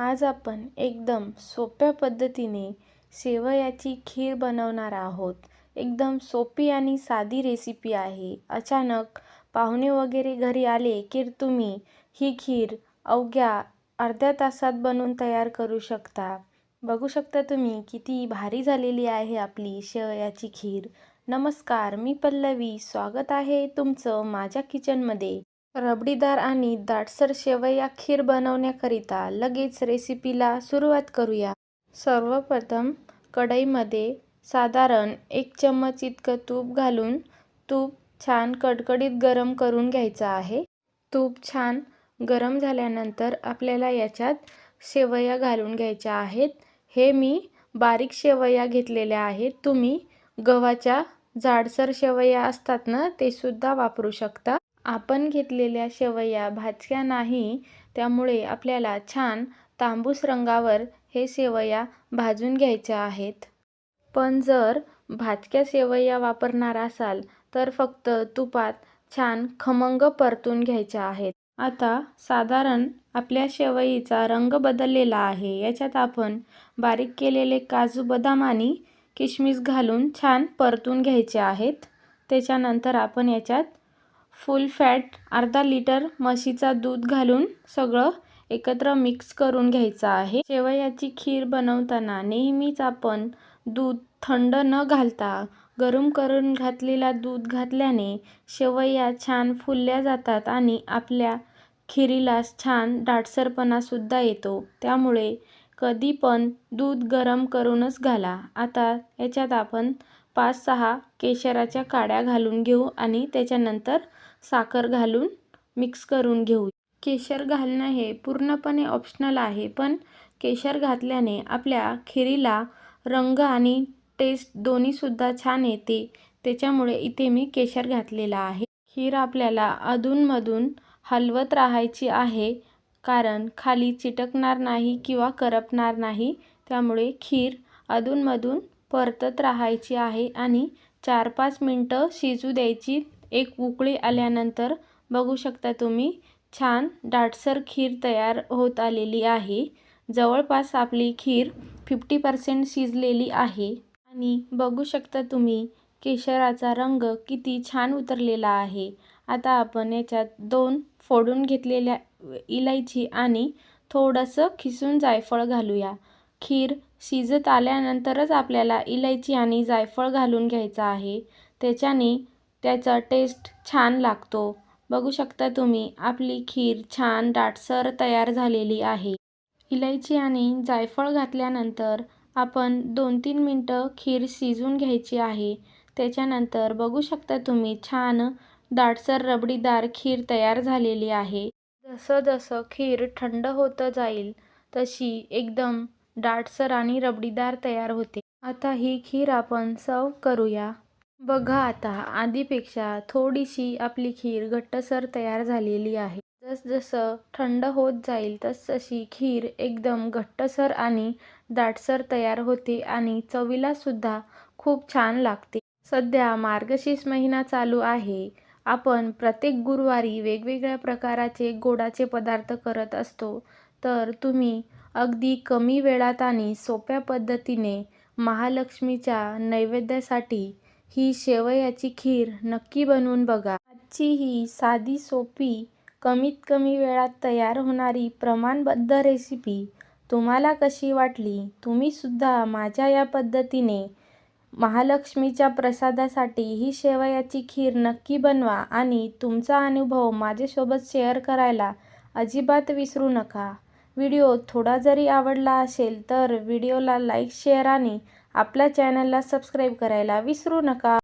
आज आपण एकदम सोप्या पद्धतीने शेवयाची खीर बनवणार आहोत. एकदम सोपी आणि साधी रेसिपी आहे. अचानक पाहुणे वगैरे घरी आले की तुम्ही ही खीर अवघ्या अर्ध्या तासात बनवून तयार करू शकता. बघू शकता तुम्ही किती भारी झालेली आहे आपली शेवयाची खीर. नमस्कार मी पल्लवी. स्वागत आहे तुमचं माझ्या किचनमध्ये रबडीदार आणि दाटसर शेवया खीर बनवण्याकरिता लगेच रेसिपीला सुरुवात करूया. सर्वप्रथम कढईमध्ये साधारण एक चम्मच इतकं तूप घालून तूप छान कडकडीत गरम करून घ्यायचं आहे. तूप छान गरम झाल्यानंतर आपल्याला याच्यात शेवया घालून घ्यायच्या आहेत. हे मी बारीक शेवया घेतलेल्या आहेत. तुम्ही गव्हाच्या जाडसर शेवया असतात ना ते सुद्धा वापरू शकता. आपण घेतलेल्या शेवया भाजक्या नाही त्यामुळे आपल्याला छान तांबूस रंगावर हे शेवया भाजून घ्यायच्या आहेत. पण जर भाजक्या शेवया वापरणार असाल तर फक्त तुपात छान खमंग परतून घ्यायच्या आहेत. आता साधारण आपल्या शेवईचा रंग बदललेला आहे. याच्यात आपण बारीक केलेले काजू बदाम आणि किशमिश घालून छान परतून घ्यायचे आहेत. त्याच्यानंतर आपण याच्यात फुल फॅट अर्धा लिटर म्हशीचा दूध घालून सगळं एकत्र मिक्स करून घ्यायचं आहे. शेवयाची खीर बनवताना नेहमीच आपण दूध थंड न घालता गरम करून घातलेला दूध घातल्याने शेवया छान फुलल्या जातात आणि आपल्या खिरीला छान दाटसरपणासुद्धा येतो. त्यामुळे कधी पण दूध गरम करूनच घाला. आता याच्यात आपण पाच सहा केशराच्या काड्या घालून घेऊ आणि त्याच्यानंतर साखर घालून मिक्स करून घेऊ. केशर घालणं हे पूर्णपणे ऑप्शनल आहे पण केशर घातल्याने आपल्या खिरीला रंग आणि टेस्ट दोन्हीसुद्धा छान येते. त्याच्यामुळे इथे मी केशर घातलेला आहे. खीर आपल्याला अधूनमधून हलवत राहायची आहे कारण खाली चिटकणार नाही किंवा करपणार नाही. त्यामुळे खीर अधूनमधून परतत राहायची आहे आणि चार पाच मिनटं शिजू द्यायची. एक उकळी आल्यानंतर बघू शकता तुम्ही छान दाटसर खीर तयार होत आलेली आहे. जवळपास आपली खीर फिफ्टी पर्सेंट शिजलेली आहे. आणि बघू शकता तुम्ही केशराचा रंग किती छान उतरलेला आहे. आता आपण याच्यात दोन फोडून घेतलेल्या इलायची आणि थोडंसं खिसून जायफळ घालूया. खीर शिजत आल्यानंतरच आपल्याला इलायची आणि जायफळ घालून घ्यायचं आहे. त्याच्याने त्याचा टेस्ट छान लागतो. बघू शकता तुम्ही आपली खीर छान दाटसर तयार झालेली आहे. इलायची आणि जायफळ घातल्यानंतर आपण दोन तीन मिनटं खीर शिजून घ्यायची आहे. त्याच्यानंतर बघू शकता तुम्ही छान दाटसर रबडीदार खीर तयार झालेली आहे. जसं जसं खीर थंड होतं जाईल तशी एकदम दाटसर आणि रबडीदार तयार होते. आता ही खीर आपण सर्व करूया. बघा आता आधीपेक्षा थोडीशी आपली खीर घट्टसर तयार झालेली आहे. जसजसं थंड होत जाईल तसतशी खीर एकदम घट्टसर आणि दाटसर तयार होते आणि चवीलासुद्धा खूप छान लागते. सध्या मार्गशीर्ष महिना चालू आहे. आपण प्रत्येक गुरुवारी वेगवेगळ्या प्रकाराचे गोडाचे पदार्थ करत असतो. तर तुम्ही अगदी कमी वेळात आणि सोप्या पद्धतीने महालक्ष्मीच्या नैवेद्यासाठी ही शेवयाची खीर नक्की बनवून बघा. आजची ही साधी सोपी कमीत कमी वेळात तयार होणारी प्रमाणबद्ध रेसिपी तुम्हाला कशी वाटली तुम्हीसुद्धा माझ्या या पद्धतीने महालक्ष्मीच्या प्रसादासाठी ही शेवयाची खीर नक्की बनवा आणि तुमचा अनुभव माझ्यासोबत शेअर करायला अजिबात विसरू नका. व्हिडिओ थोडा जरी आवडला असेल तर व्हिडिओला लाईक शेअर आणि आपल्या चॅनलला सबस्क्राईब करायला विसरू नका.